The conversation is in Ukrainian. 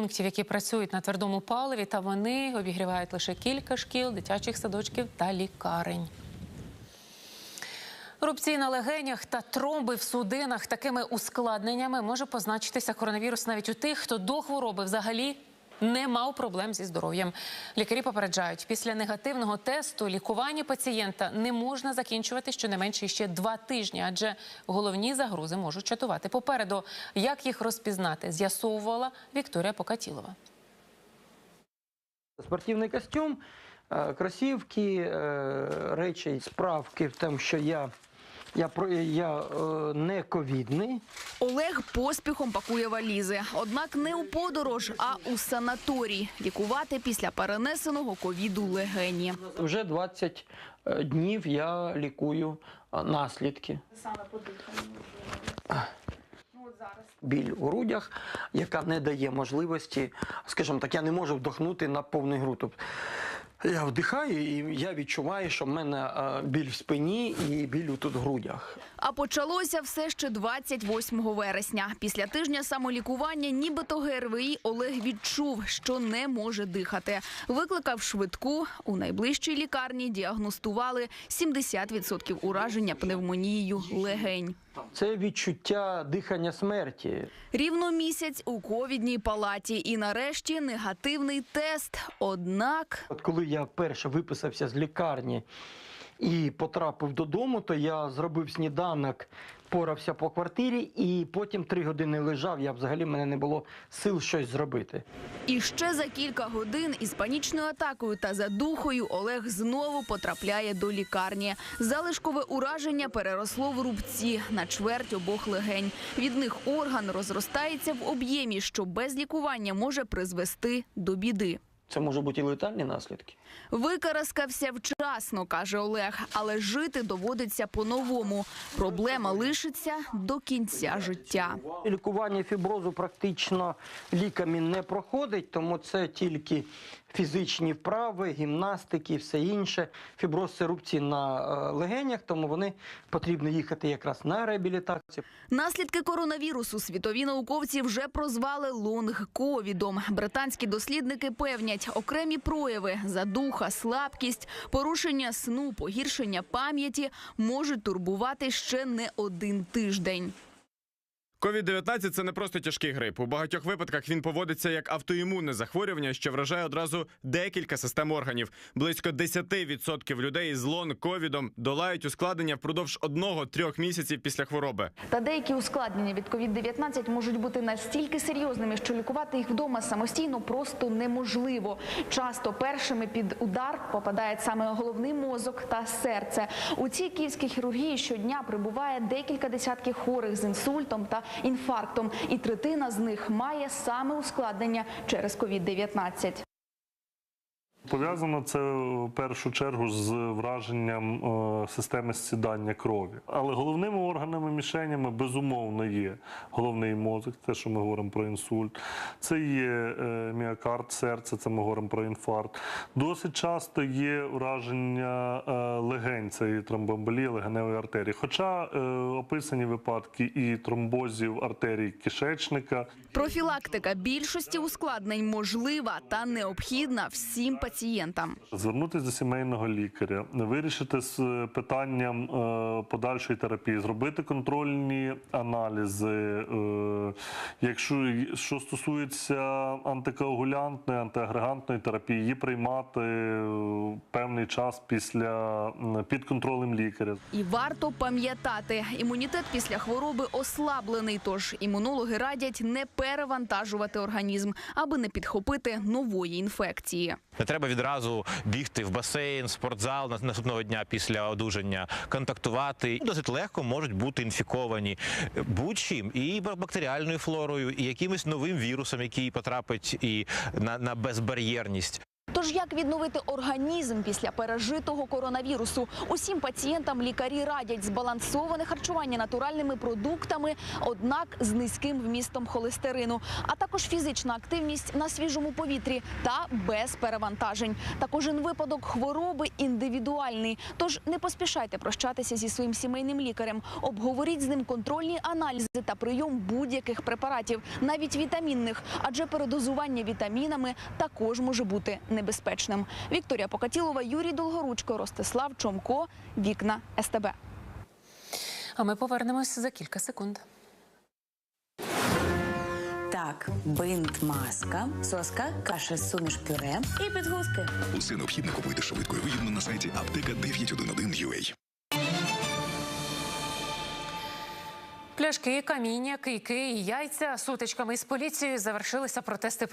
пунктів, які працюють на твердому паливі, та вони обігрівають лише кілька шкіл, дитячих садочків та лікарень. Рубці на легенях та тромби в судинах такими ускладненнями може позначитися коронавірус навіть у тих, хто до хвороби взагалі не мав проблем зі здоров'ям. Лікарі попереджають, після негативного тесту лікування пацієнта не можна закінчувати щонайменше ще два тижні, адже головні загрози можуть чатувати попереду. Як їх розпізнати, з'ясовувала Вікторія Покатілова. Спортивний костюм, е, кросівки, е, речі, справки в тому, що я, я, про- я е, не ковідний. Олег поспіхом пакує валізи. Однак не у подорож, а у санаторій. Лікувати після перенесеного ковіду легені. Вже 20 днів я лікую е, наслідки. Саме подихання. Біль у грудях, яка не дає можливості, скажімо так, я не можу вдохнути на повний груд. Я вдихаю і я відчуваю, що в мене е, біль в спині і біль тут в грудях. А почалося все ще 28 вересня. Після тижня самолікування, нібито ГРВІ, Олег відчув, що не може дихати. Викликав швидку. У найближчій лікарні діагностували 70% ураження пневмонією легень. Це відчуття дихання смерті. Рівно місяць у ковідній палаті. І нарешті негативний тест. Однак От коли я вперше виписався з лікарні і потрапив додому, то я зробив сніданок, порався по квартирі, і потім три години лежав. Я взагалі мене не було сил щось зробити. І ще за кілька годин із панічною атакою та задухою Олег знову потрапляє до лікарні. Залишкове ураження переросло в рубці на чверть обох легень. Від них орган розростається в об'ємі, що без лікування може призвести до біди. Це може бути і летальні наслідки. Викараскався вчасно, каже Олег, але жити доводиться по-новому. Проблема лишиться до кінця життя. Лікування фіброзу практично ліками не проходить, тому це тільки фізичні вправи, гімнастики, все інше. Фіброз це рубці на е, легенях, тому вони потрібно їхати якраз на реабілітацію. Наслідки коронавірусу світові науковці вже прозвали лонг-ковідом. Британські дослідники певнять, окремі прояви задуха, слабкість, порушення сну, погіршення пам'яті можуть турбувати ще не один тиждень. COVID-19 – це не просто тяжкий грип. У багатьох випадках він поводиться як автоімунне захворювання, що вражає одразу декілька систем органів. Близько 10% людей з лон ковідом долають ускладнення впродовж одного-трьох місяців після хвороби. Та деякі ускладнення від COVID-19 можуть бути настільки серйозними, що лікувати їх вдома самостійно просто неможливо. Часто першими під удар попадають саме головний мозок та серце. У цій київській хірургії щодня прибуває декілька десятків хворих з інсультом та інфарктом, і третина з них має саме ускладнення через COVID-19. Пов'язано це в першу чергу з враженням е, системи сідання крові. Але головними органами мішенями безумовно є головний мозок, те, що ми говоримо про інсульт, це є е, міокард, серце, це ми говоримо про інфаркт. Досить часто є враження е, легень, це і тромбоемболія легеневої артерії. Хоча описані випадки і тромбозів артерій кишечника, Профілактика більшості ускладнень можлива та необхідна всім пацієнтам. Звернутися до сімейного лікаря, вирішити з питанням е, подальшої терапії, зробити контрольні аналізи. е, Якщо що стосується антикоагулянтної, антиагрегантної терапії, її приймати е, певний час після під контролем лікаря. І варто пам'ятати, імунітет після хвороби ослаблений, тож імунологи радять не перевантажувати організм, аби не підхопити нової інфекції. Не треба відразу бігти в басейн, спортзал на- наступного дня після одужання, контактувати. Досить легко можуть бути інфіковані будь-чим і бактеріальною флорою, і якимось новим вірусом, який потрапить і на, на безбар'єрність. Тож як відновити організм після пережитого коронавірусу? Усім пацієнтам лікарі радять збалансоване харчування натуральними продуктами, однак з низьким вмістом холестерину, а також фізична активність на свіжому повітрі та без перевантажень. Та кожен випадок хвороби індивідуальний. Тож не поспішайте прощатися зі своїм сімейним лікарем. Обговоріть з ним контрольні аналізи та прийом будь-яких препаратів, навіть вітамінних, адже передозування вітамінами також може бути небезпечним. Вікторія Покатілова, Юрій Долгоручко, Ростислав Чомко. Вікна СТБ. А ми повернемось за кілька секунд. Так, бинт, маска, соска, каша, суміш пюре і підгузки. Усе необхідне купуйте швидко і вигідно на сайті аптека 911.ua. Пляшки, каміння, кийки і яйця сутичками із поліцією завершилися протести